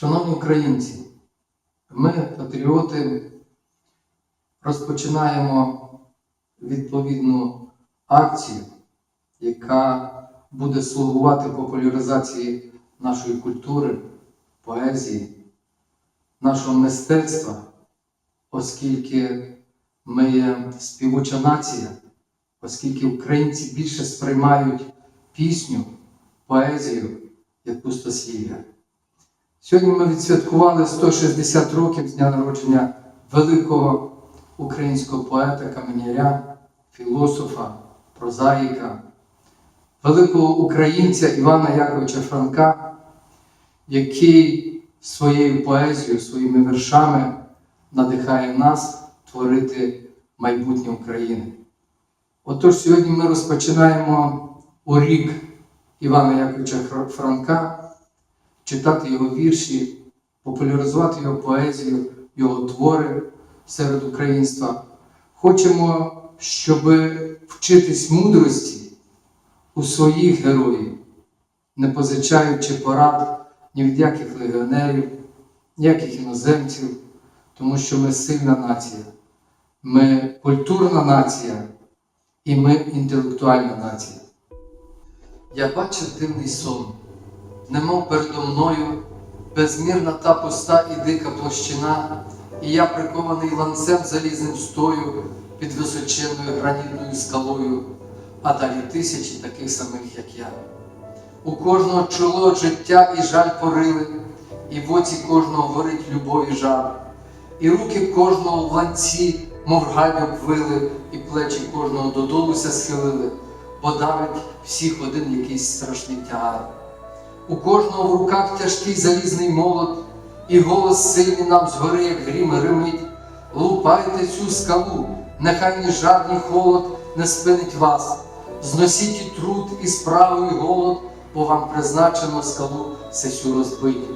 Шановні українці, ми, патріоти, розпочинаємо відповідну акцію, яка буде слугувати популяризації нашої культури, поезії, нашого мистецтва, оскільки ми є співуча нація, оскільки українці більше сприймають пісню, поезію як пустослів'я. Сьогодні ми відсвяткували 160 років з дня народження великого українського поета, каменяря, філософа, прозаїка, великого українця Івана Яковича Франка, який своєю поезією, своїми віршами надихає нас творити майбутнє України. Отож, сьогодні ми розпочинаємо у рік Івана Яковича Франка читати його вірші, популяризувати його поезію, його твори серед українства. Хочемо, щоб вчитись мудрості у своїх героїв, не позичаючи порад ні від яких легіонерів, ніяких іноземців, тому що ми сильна нація, ми культурна нація і ми інтелектуальна нація. Я бачив дивний сон немов передо мною безмірна та пуста і дика площина, і я прикований ланцем залізним стою під височенною гранітною скалою, а далі тисячі таких самих, як я. У кожного чоло життя і жаль порили, і в оці кожного горить любов і жар, і руки кожного в ланці, мов галь обвили, і плечі кожного додолуся схилили, бо давить всіх один якийсь страшний тягар. У кожного в руках тяжкий залізний молот, і голос сильний нам згори, як грім гримить. Лупайте цю скалу, нехай ні жар, ні холод не спинить вас. Зносіть і труд, і справу, і голод, бо вам призначено скалу сесю розбити.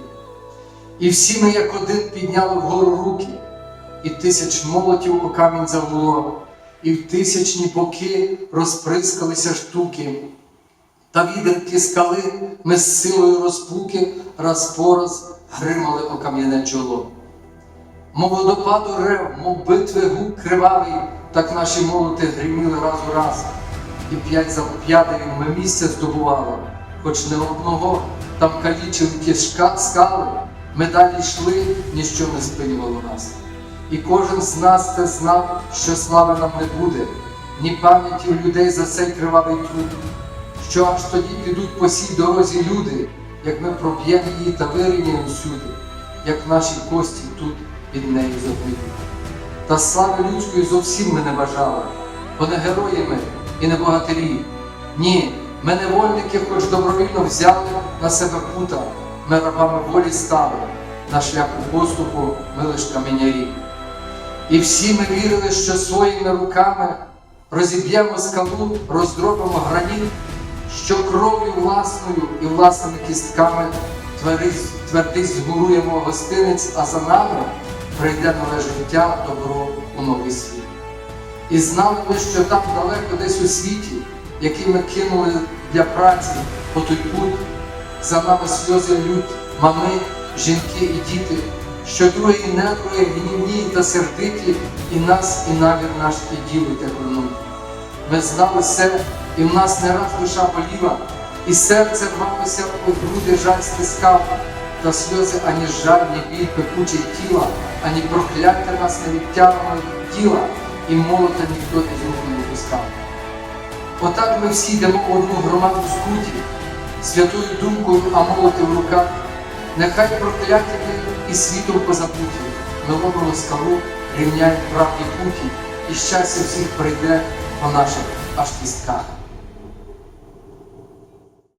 І всі ми, як один, підняли вгору руки, і тисяч молотів у камінь загуло, і в тисячні боки розприскалися штуки. Та відерки скали ми з силою розпуки раз по раз гримали о кам'яне чоло. Мов водопаду рев, мов битви гук кривавий, так наші молоти гриміли раз у раз, і п'ять за п'ятою ми місця здобували, хоч не одного там калічили ті скали, ми далі йшли, ніщо не спинювало нас. І кожен з нас це знав, що слави нам не буде, ні пам'яті людей за цей кривавий труд що аж тоді підуть по сій дорозі люди, як ми проб'ємо її та вирівняємо всюди, як наші кості тут під нею забиті. Та слави людської зовсім ми не бажали, бо не герої і не богатирі. Ні, ми невольники, хоч добровільно взяли на себе пута, ми рабами волі стали, на шляху поступу ми лиш каменярі. І всі ми вірили, що своїми руками розіб'ємо скалу, роздробимо граніт, що кров'ю власною і власними кістками твердий- збуруємо гостинець, а за нами прийде нове життя, добро у новий світ. І знали ми, що там далеко десь у світі, який ми кинули для праці по той путь, за нами сльози лють мами, жінки і діти, що другі недруги гнівні та сердиті, і нас, і намір наш і діло те. Ми знали все, і в нас не раз душа боліла, і серце рвалося у груди жаль стискав, та сльози ані жаль, ні біль пекучий тіла, ані прокляття нас не відтягнуло тіла, і молота ніхто із рук не випускав. Отак ми всі йдемо в одну громаду скуті, святою думкою, а молоти в руках. Нехай прокляття і світом позабуті, ломимо скалу, рівняємо правді путі, і щастя всіх прийде по наших аж кістках.